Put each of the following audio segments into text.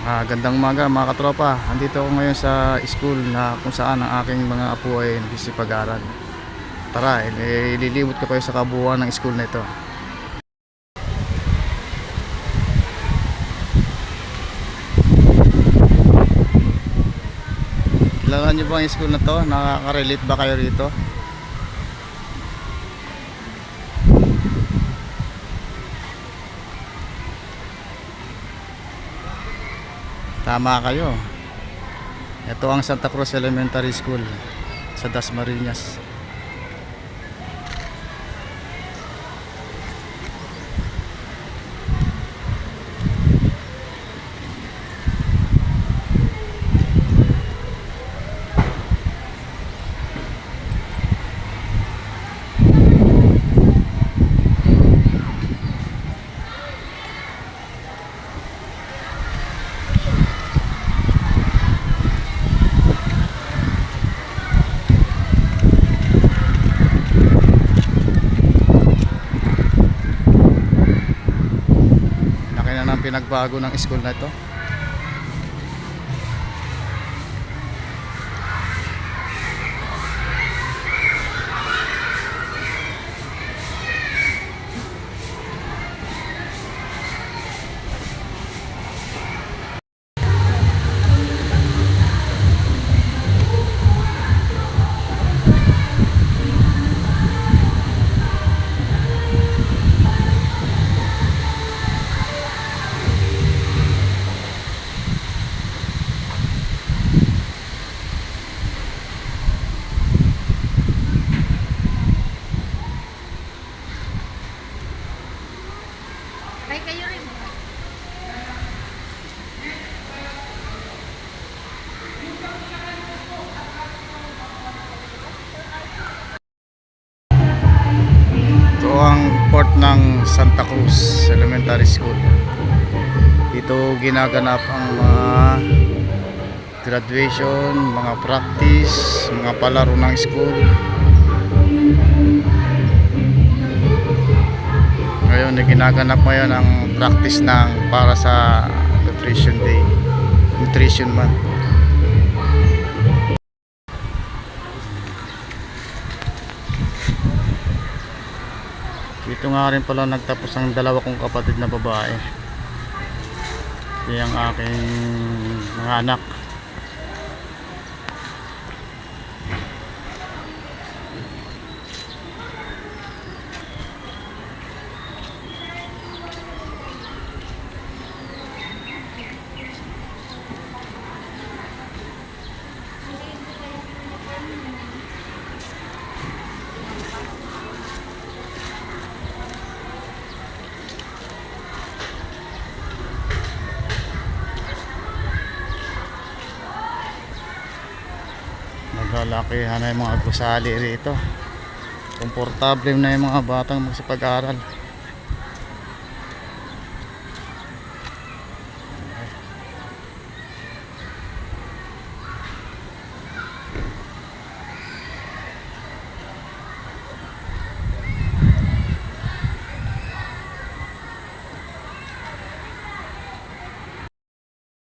Ah, gandang umaga mga katropa. Andito ako ngayon sa school na kung saan ang aking mga apo ay nagsisipag-aral. Tara, eh, ililibot ko kayo sa kabuuan ng school na ito. Kilala niyo ba ang school na to? Nakaka-relate ba kayo rito? Tama kayo. Ito ang Santa Cruz Elementary School sa Dasmariñas. Pinagbago ng school na ito. Elementary School. Dito ginaganap ang mga graduation, mga practice, mga palaro ng school. Ngayon, ginaganap ngayon ang practice ng para sa Nutrition Day, Nutrition Month. Dito nga rin pala nagtapos ang dalawa kong kapatid na babae. Yung aking mga anak. Naglalakihan na yung mga gusali rito. Komportable na yung mga batang magsipag-aral.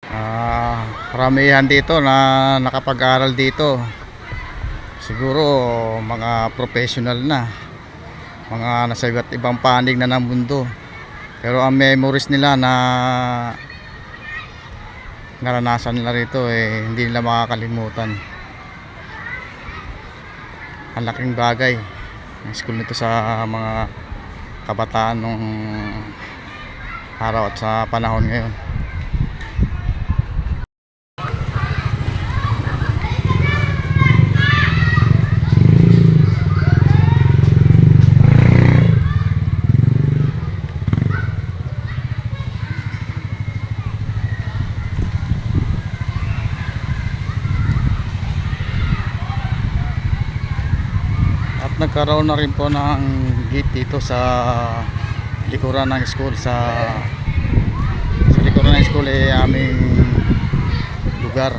Ah, karamihan dito na nakapag-aral dito. Siguro mga professional na. Mga nasa iba't ibang panig na ng mundo. Pero ang memories nila na naranasan nila rito eh hindi nila makakalimutan. Ang laking bagay ang school nito sa mga kabataan nung araw at sa panahon ngayon. At nagkaroon na rin po ng gate dito sa likuran ng school sa sa likuran ng school ay aming lugar.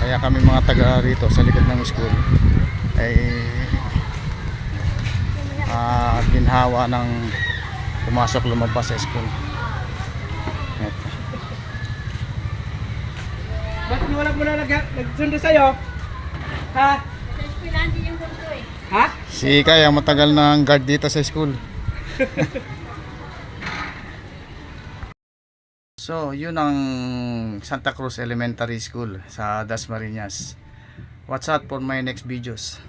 Kaya kami mga taga rito sa likod ng school ay ah, ginhawa ng pumasok lumabas sa school. Ba't wala mo na nag nagsundo sa'yo? Ha? Sa eskwelahan din yung bunso eh. Ha? Si Kaya matagal ng guard dito sa school. so, yun ang Santa Cruz Elementary School sa Dasmariñas. Watch out for my next videos.